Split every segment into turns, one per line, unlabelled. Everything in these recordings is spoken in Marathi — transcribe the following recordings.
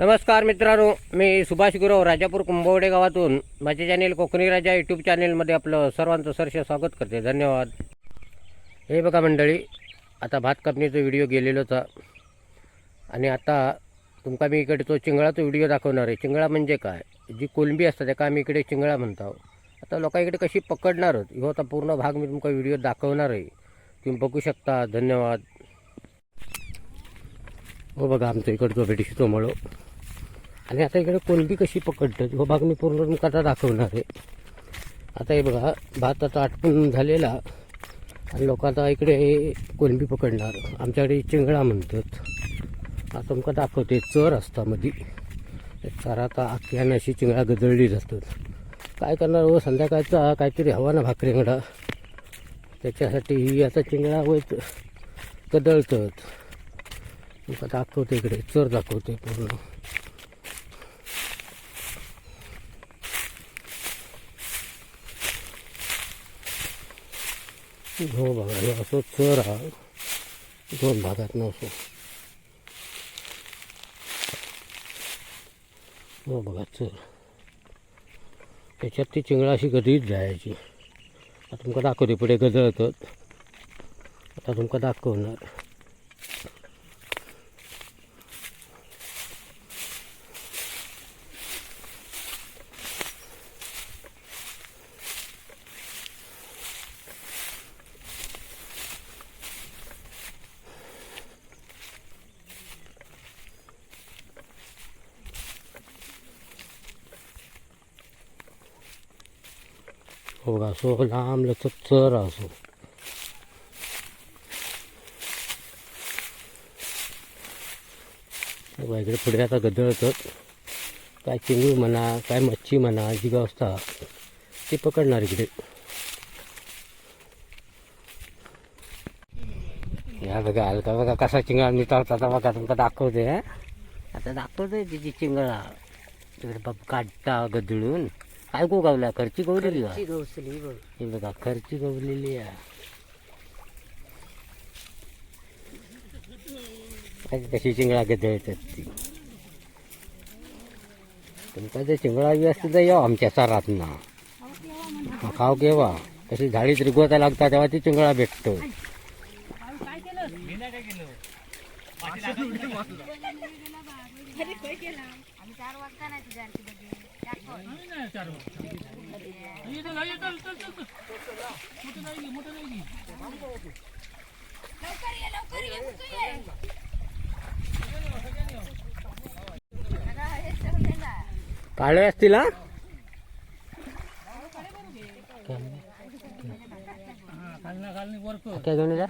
नमस्कार मित्रांनो मी सुभाष गुरव राजापूर कुंभवडे गावातून माझे चॅनेल कोकणी राजा यूट्यूब चॅनेलमध्ये आपलं सर्वांचं सरश स्वागत करते. धन्यवाद. हे बघा मंडळी आता भात कापणीचा व्हिडिओ गेलेलो होता आणि आता तुमका मी इकडे तो चिंगळाचा व्हिडिओ दाखवणार आहे. चिंगळा म्हणजे काय? जी कोलंबी असतात त्या आम्ही इकडे चिंगळा म्हणतो आता लोकांकडे कशी पकडणार आहोत? आता पूर्ण भाग मी तुमका व्हिडिओ दाखवणार आहे. तुम्ही बघू शकता. धन्यवाद. हो बघा आमच्या इकडचं भेटीशी मळो. आणि आता इकडे कोलंबी कशी पकडतात हो भाग मी पूर्ण तुमका आता दाखवणार आहे. आता हे बघा भात आता आटपून झालेला आणि लोक आता इकडे कोलंबी पकडणार. आमच्याकडे चिंगळा म्हणतात. आता तुमका दाखवते चर असता मधी चार आता आख्यानं अशी चिंगळा गदळली जातात. काय करणार हो संध्याकाळचा काहीतरी हवा ना भाकरींगडा. त्याच्यासाठी ही आता चिंगळा वय गदळतात. तुमका दाखवते इकडे चर दाखवते पूर्ण. हो बघा हे असं चर हा. दोन भागात असो हो बघा चर. त्याच्यात ती चिंगळा अशी गदीच जायची. आता तुमका दाखवते पुढे गदळतात. आता तुमका दाखवणार. हो असो लांब चर असो. इकडे पुढे आता गदळतात काय चिंगू म्हणा काय मच्छी म्हणा जी असता ती पकडणार इकडे. या बघा हलका बघा कसा चिंगळा निटाळतात आता बघा तुमका दाखवते आता दाखवते तिची चिंगळा. तिकडे बाप काढता गदळून. काय गो गावला खर्ची गवलेली का
गवसली बघ.
हे बघा खर्ची गवलेली आहे. काय कशी चिंगळा गदळतात ती तुमका जर चिंगळा हवी असते तर येऊ आमच्या सरात ना खाव केव्हा कशी झाडी त्रिगवता लागता तेव्हा ती चिंगळा भेटतो. काळे असतील हा? काय घेऊन जा.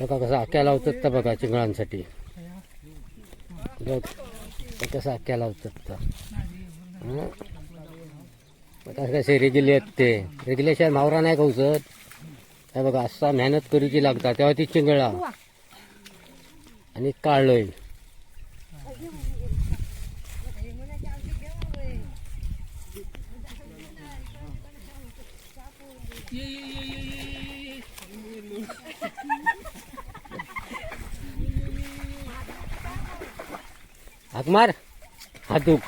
बघा कसं आक्या लावतात तर बघा चिंगळांसाठी. बघ कसं आक्या लावतात तर हं? कसे रेगिले आहेत ते. रेगिलेशिवाय मावरा नाही खाऊचत हे बघा असा मेहनत करूची लागता तेव्हा ती चिंगळा. आणि काळय हाक मार. हातूक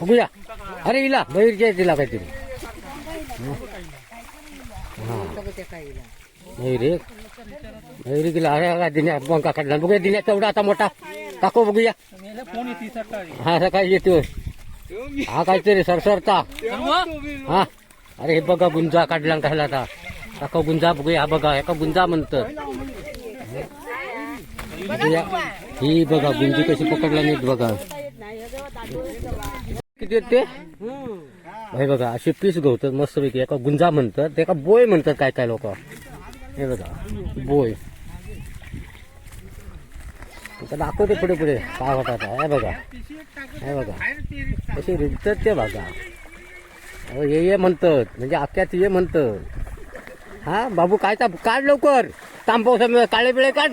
बघूया. अरे इला बहिरच्या तिला काहीतरी बहिरे. बहिरी गेला अरे हा दिन्या काढला. बघूया दिन्या तेवढा आता मोठा. टाको बघूया. हा सकाळी येतो. हा काहीतरी सरसरता. हा. अरे हे बघा गुंजा काढला काढला आता. टाको गुंजा बघूया हा बघा एका गुंजा म्हणतात ही बघा गुंजी कशी पकडला नीट बघा किती ते हे बघा असे पीस गवतात मस्तपैकी एका गुंजा म्हणतात एका बोय म्हणतात काय काय लोक हे बघा बोय दाखवते पुढे पुढे काय होतात हे बघा हे बघा कसे रिडतात ते बघा ये म्हणतात म्हणजे अख्ख्यात ये म्हणतात हा बाबू काय ता काढ लवकर. तांबव काळे बिळे काढ.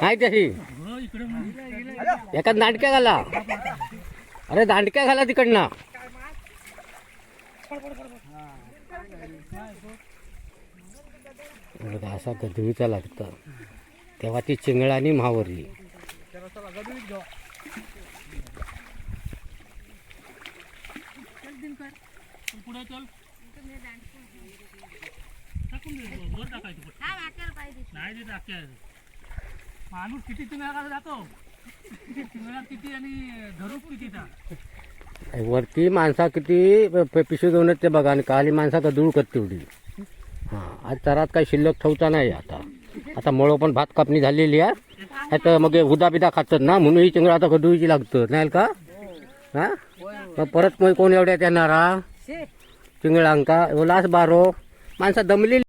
नाही तशी. एका दांडक्या घाला. अरे दांडक्या घाला तिकडनं. असा गदळीचा लागतं. तेव्हा ती चिंगळानी मावरली
पुढे चल. टाकून दे वर टाकायचं नाही माणूस किती चिंगळा जातो चिंगळा किती आणि
वरती माणसा किती प- पिशवी घेऊन येत ते बघा आणि खाली माणसा तर दूर करते तेवढी. हां आज तरात काही शिल्लक ठेवता नाही आता. आता मळो पण भात कापणी झालेली आहे. आता मग उदा बिदा खातात ना म्हणून ही चिंगळ आता गदळीची लागतं. नाही का? हा? मग परत मग कोण एवढ्यात येणार हा? चिंगळांका हो, लास बारो. माणसा दमलेली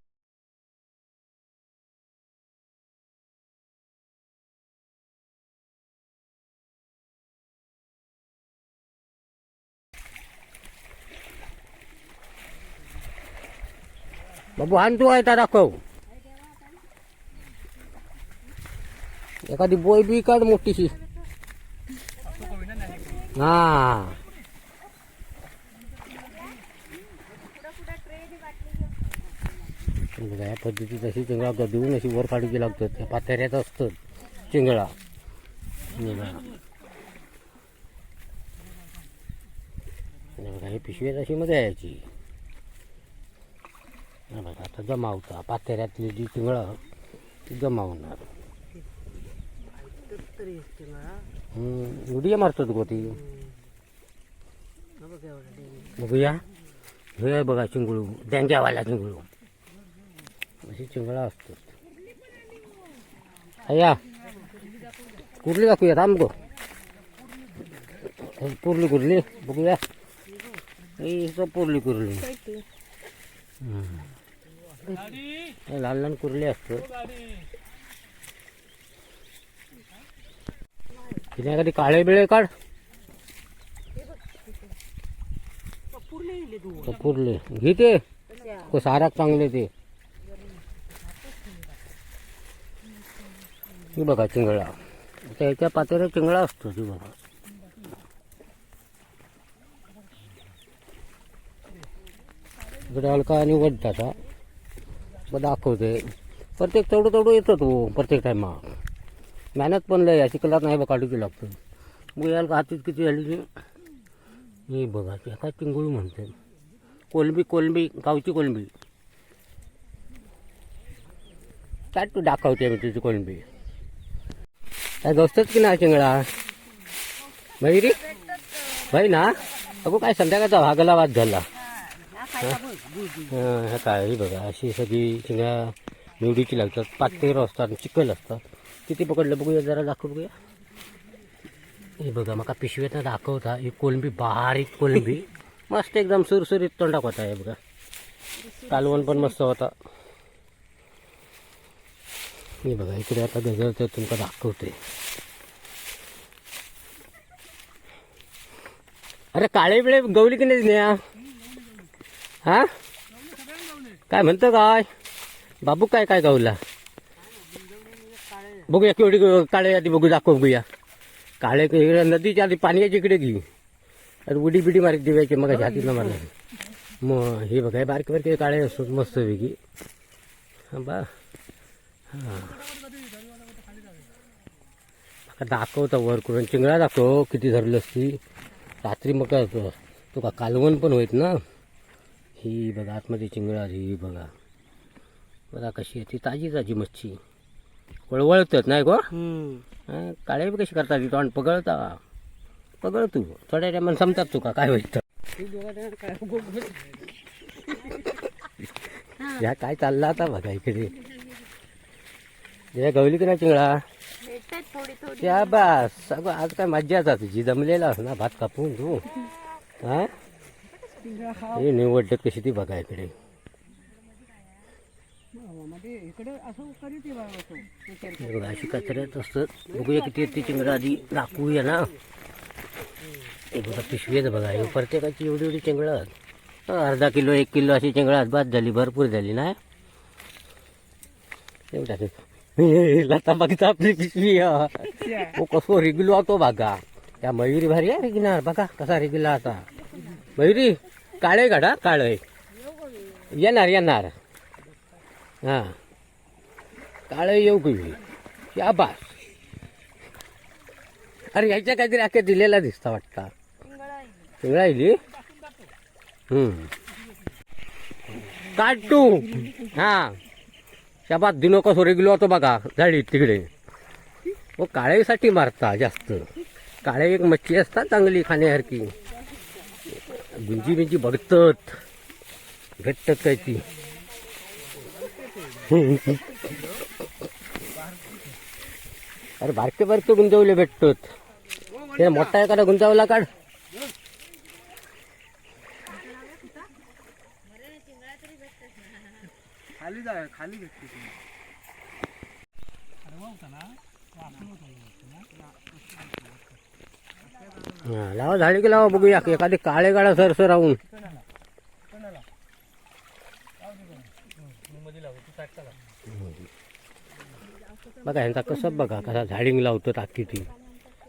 बाबू हान आहे का दाखव एखादी बोय बी काढ मोठीशी हा बघा, या पद्धती तशी चिंगळा गदवून अशी वर काढूची लागतात त्या पातेऱ्यात असतं चिंगळा हे पिशवी अशी मजा यायची बघा आता जमावता पातेऱ्यातली जी चिंगळं ती जमावणार हम्म, उडी मारतात गो ती. बघूया. हे बघा चिंगळू डेंग्यावाला चिंगळू. अशी चिंगळा असतात. अय्या कुर्ली दाखवूया थांब गो. पुरली कुर्ली बघूया. पुरली कुर्ली. हम्म. लहान लहान कुर्ले असतात तिने काळे बिळे काढ. पुरले घे ते. चांगले ते. बघा चिंगळा. त्याच्या पातेऱ्या चिंगळा असतो ती बघा. इकडे हलका आणि वडतात हा मग दाखवते प्रत्येक तेवढं तेवढं येतो तो हो, प्रत्येक टायमा मेहनत पण लय अशी कलात नाही बघ काढूची लागतं. मग याला हातीत किती झाली ती? हे बघा ते काय चिंगुळी म्हणते. कोलंबी कोलंबी गावची कोलंबी. काय तू दाखवते मी तुझी कोलंबी? काय गवतच की नाही चिंगळा भाई रे भाई ना अगो काय संध्याकाळचा भागला वाद झाला. हं, हे काय हे बघा अशी सगळी चिंगळा निवडीची लागतात. पातेर असतात चिकल असतात किती पकडलं बघूया जरा दाखव बघूया. हे बघा मका पिशवेत दाखवता ही कोलंबी बारीक कोलंबी. मस्त एकदम सुरसुरीत तोंडाक होता हे बघा. कालवण पण मस्त होता. हे बघा इकडे आता गजरचं तुमका दाखवते अरे काळे बिळे गवली की नाही? हा? काय म्हणतो काय? बाबू काय काय गावला बघूया केवढी काळे आधी बघू दाखव बघूया. काळे इकडे नदीच्या आधी पाण्याच्या इकडे घे आता उडी बिडी मारी दिवायची मग हातीला मारला. मग हे बघा हे बारके बारके काळे असतो मस्त वेगळी बा. हां. दाखवता वर करून. चिंगळा दाखव किती धरलं असती रात्री मग काय का कालवण पण होईत ना? ही बघा आतमध्ये चिंगळा ही बघा. बघा कशी आहे ती ताजी ताजी मच्छी. वळवळतात नाही गो? हा, काळे बी कशी करतात ती तोंड? पगळता. पगळ तू थोड्या टायमाला समतात तुका काय होईल तर. या काय चालला आता बघा इकडे. या गवली की नाही चिंगळा? त्या बस सगळं आज काय मज्जा आता तुझी जमलेला ना भात कापून तू. हा? हे निवडत कशी ती बघा इकडे. बघा अशी कचऱ्यात असतात बघूया किती ती चिंगरा आधी दाखवूया ना. हे बघा पिशवी बघा. हे प्रत्येकाची एवढी एवढी चिंगळं अर्धा किलो एक किलो अशी चिंगळं बाद झाली भरपूर झाली ना. एवढा लता बघता आपली पिशवी हो कसो रिगलो तो बघा. त्या मयुरी भारी आहे रेगिनार बघा कसा रिगला आता. मयुरी काळे गाडा काळे. येणार येणार. हां. काळे येऊ काही या बास. अरे ह्याच्या काहीतरी आख्या दिलेला दिसता वाटता. पिंगळा काटू. हां. शाबात दिनो कसो रेगलो होतो बघा झाडी तिकडे. व काळेसाठी मारता जास्त. काळे एक मच्छी असता चांगली खाण्यासारखी. गुंजी बिंजी बघतात. भेटतात काय ती? अरे बारके बारके गुंजवले भेटतात. ते मोठा एखादा गुंजावला काढ.
खाली जा खाली भेटते
होता ना?
लावा झाडे की लावा बघूया. एखादी काळे काळं सर सर राहून. बघा ह्यांचा कसं बघा कसा झाडिंग लावतो टाकी ती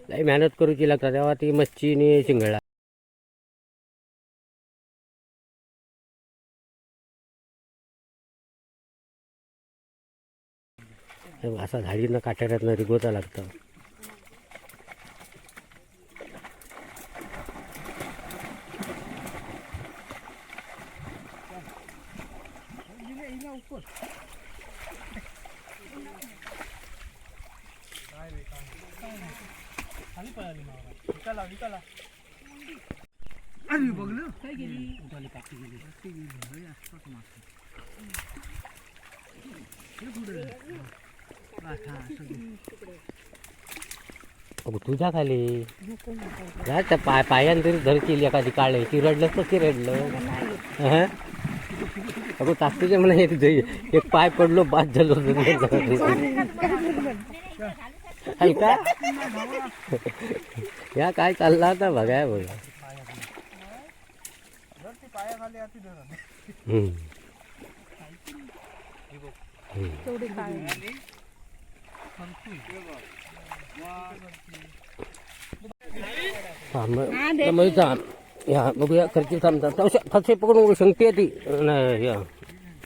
लई मेहनत करूची लागतात तेव्हा ती मच्छी आणि शिंगळा असा झाडीनं काट्याऱ्यातनं रिगोता लागतं.
खाली पळाली मावरा
विकाला विकाला अरे बघलं
काय गेली पाकी गेली
ते घरी असतात मासे. सगळे.
तुझ्या खाली त्या पाय पायान तरी धर केली एखादी काळे ती रडलं तर ती रडलं अगं ताकदीचे म्हणा एक एक पाय पडलो बाद झालो हलका या काय चालला आता? बघाय बघा.
जर
या बघूया खर्ची थांबतात. तसे पकडून शंकते ती नाही, या.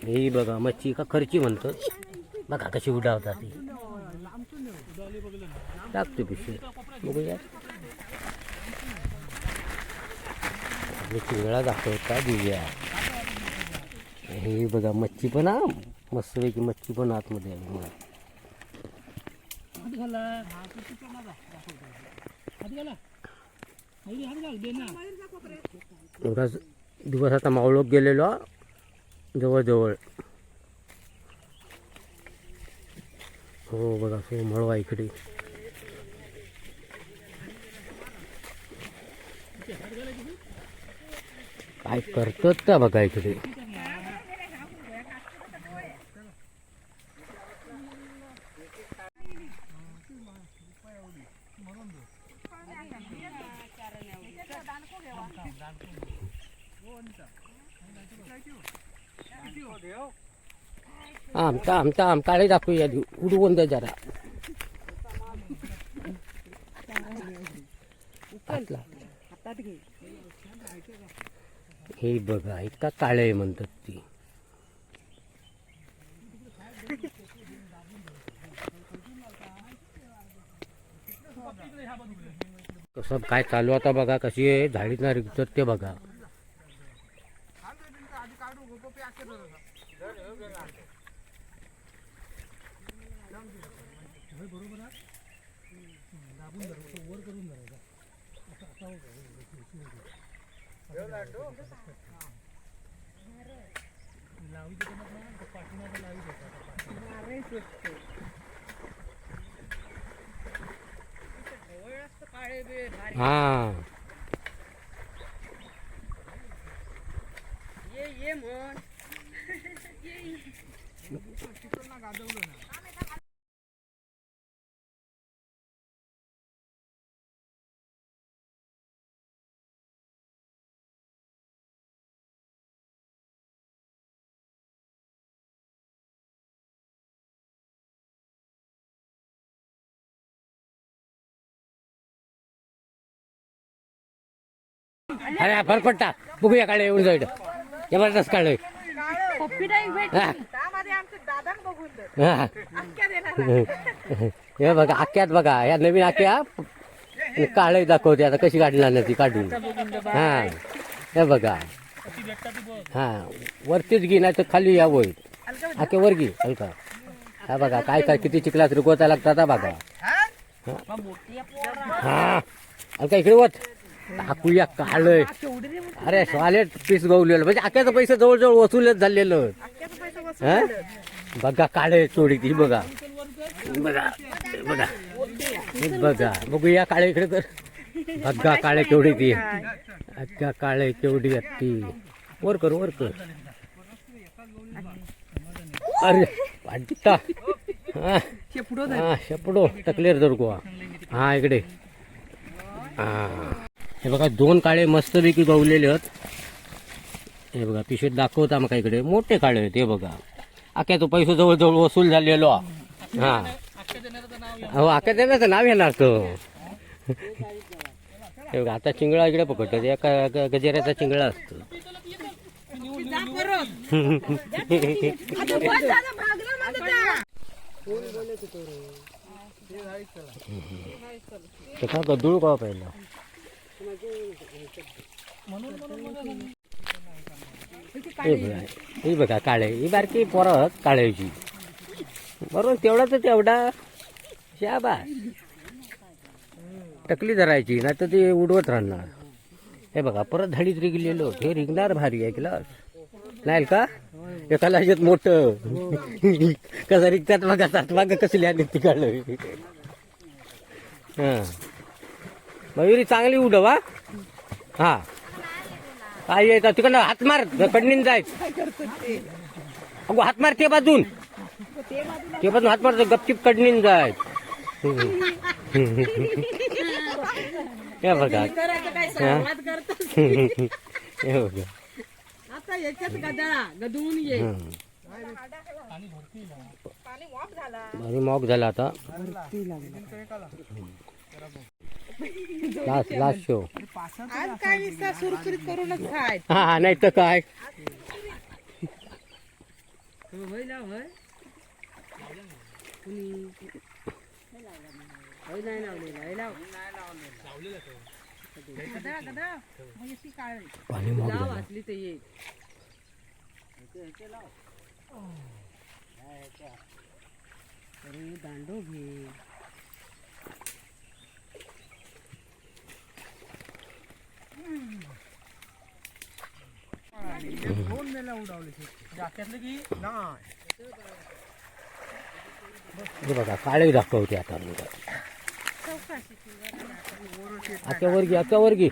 ही बघा मच्छी का खर्ची म्हणतो बघा कशी उडावतात ती टाकते पिशवी. बघूया. आणि चिंगळा दाखवता दिव्या. हे बघा मच्छी पण हा. मस्तपैकी मच्छी पण आतमध्ये आहे. बघा. एवढाच दिवस आता मावळोक गेलेलो जवळजवळ हो बघा सो मळवा इकडे काय करतात का बघा इकडे आमचा आमचा आम काळे दाखवूया आधी उडवून द्या जरा. हे बघा इतका काळे म्हणतात ती. कसं काय चालू आता बघा कशी आहे? झाडीना रिगतात ते बघा. हा. ये ये म्हण. गाजवलं ना. जाईल जबरदस्त काळे
पप्पी नाही भेट.
हा.
त्यामध्ये आमचे दादा बघून दे
हा.
अख्ख्या देणार.
हे बघा आख्यात बघा या नवीन आख्या काळे दाखवते. आता कशी काढणार ना ती काढून. हा. हे बघा.
ती भेटता ती बघ
हा. वरतीच घे नाही तर खाली या होईल आखे वर घे हलका. हा बघा काय काय किती चिखलात रुकवता लागतात हा बघा. हा. हलका इकडे वत. टाकूया काळय अरे सॉलेट पीस गवलेलं. म्हणजे आख्याचं पैसे जवळजवळ वसूलच झालेलं. हा? बघा काळे चोरी ती बघा. बघा बघा. बघा. बघूया काळे इकडे तर. बघा काळे केवढी ती. अख्ख्या काळे केवढी ती वर कर वर कर. अरे वाटता हा शेपडो. टकलेर जर गोवा. हा इकडे. हा. हे बघा दोन काळे मस्तपैकी गवलेले आहेत. हे बघा पिशवीत दाखवता मग इकडे. मोठे काळे आहेत हे बघा. आख्या तो पैसे जवळजवळ वसूल झालेलो. हा. हो आख्या देण्याचं नाव येणार तो. हे बघा आता चिंगळा इकडे पकडतो एका गजेऱ्याचा चिंगळा असतो. कसा गदूळ का पहिला. हे बघा ही बघा काळे. ही बारकी परत काळ्याची बरोबर तेवढा तर तेवढा शाबास. टकली धरायची नाही तर ते उडवत राहणार. हे बघा परत धाडीत रिगलेलो हे रिंगणार भारी आहे क्लास नाही का? एकाला शेत मोठ. कसं रिगतात बघा सात माग कसली आणि ती काढलं हा. मयुरी चांगली उडवा हा? काय येतात तिकडनं हात मार कडनीन जाय. अगो हात मार ते बाजून. ते बाजून हात मार गपचिप कडनीन जाय. हे बघा. हा. हे बघा.
आता याच्यात गदळा गदळून ये. पाणी
मॉक झाला. आता. लास्ट लास्ट शो
आज काय नुसता सुरसुरीत करूनच खाय
हा नाही तर काय?
म्हणजे काळी
पाणी
वाचली ते ये. अरे दांडो घे.
दोन मेला उडावले
की
नाही
बघा काळे दाखवते आता आख्या वर्गी आता वर्गी.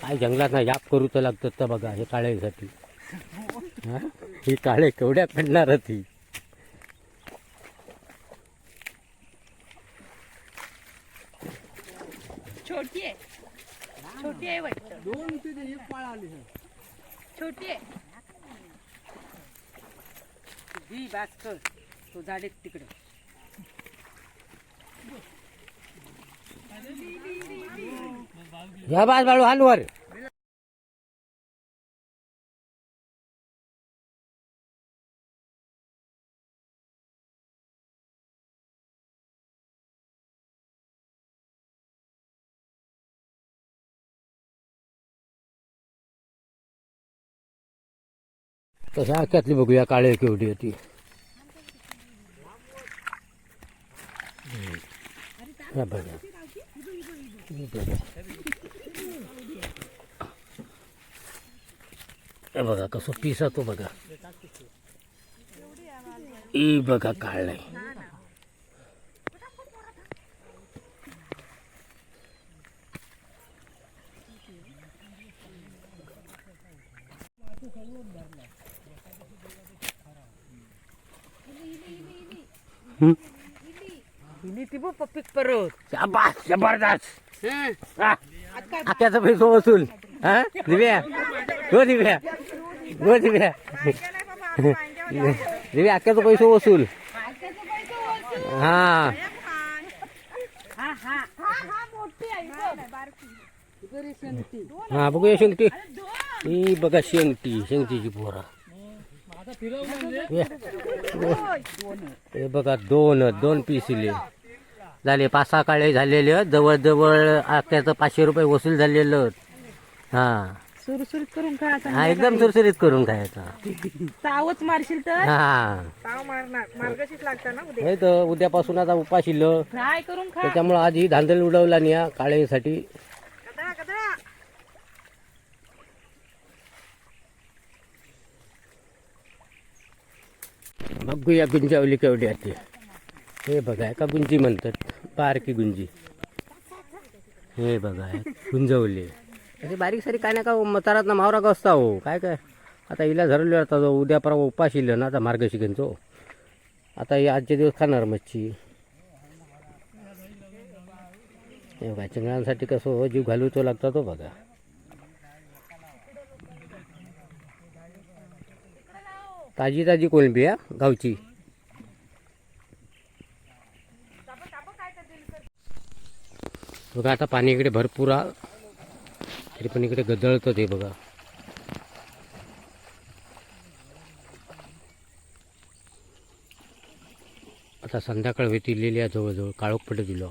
काय जंगलात ना याप करूच लागतात तर बघा हे काळ्यासाठी. हा? ही काळे केवढ्या पडणार ती
छोटी आहे. छोटी आहे वाटतं.
दोन ते एक पाळ आली
छोटी आहे. दी भास्कर तो झाडे तिकडे.
या बाज बाळू हालवर तशा आख्यातली बघूया काळे केवढी होती बघा. कसं बघा तो बघा बघा. ई बघा
काळ. नाही पप्पीत परत.
शाबास जबरदस्त.
हं.
हा. पैसा वसूल. हा? दिव्या. हो दिव्या. हो दिव्या. देवी अख्ख्याचं पैसे वसूल. हा.
हा हा. हा हा.
हा बघूया शेंगटी ही बघा शेंगटी शेंगटीची पोरा. हे बघा दोन दोन पीस इले. झाले पाच सहा काळे झालेले जवळजवळ अख्ख्याचं पाचशे रुपये वसूल झालेलं. हा.
सुरसुरीत करून खायचा
हा एकदम सुरसुरीत करून खायचा
तावच मारशील तर?
हा.
ताव मारणार. मार्गशीच लागतं ना उद्या.
हे तर उद्यापासून आता उपास
फ्राय करून खा.
त्याच्यामुळे आज ही धांदल उडवला नाही या काळेसाठी.
कदळा कदळा
बघूया गुंजावली केवढी आहे हे बघा का गुंजी म्हणतात बारकी गुंजी. हे बघा गुंजवली. असे बारीक सारी काय ना का मतारात ना मावरा कसता हो? काय काय? आता हिला धरले आता जो उद्या परवा उपास येईल ना आता मार्गशिकेंचो आता हे आजचे दिवस खाणार मच्छी. हे बघा चिंगळांसाठी कसं हो, जीव घालूचो लागता तो बघा. ताजी ताजी कोलंबी आहे गावची. बघा आता पाणी इकडे भरपूर आ तरी पण इकडे गदळतं ते बघा. आता संध्याकाळ वेटिलेली आहे जवळजवळ काळोख पडे दिलं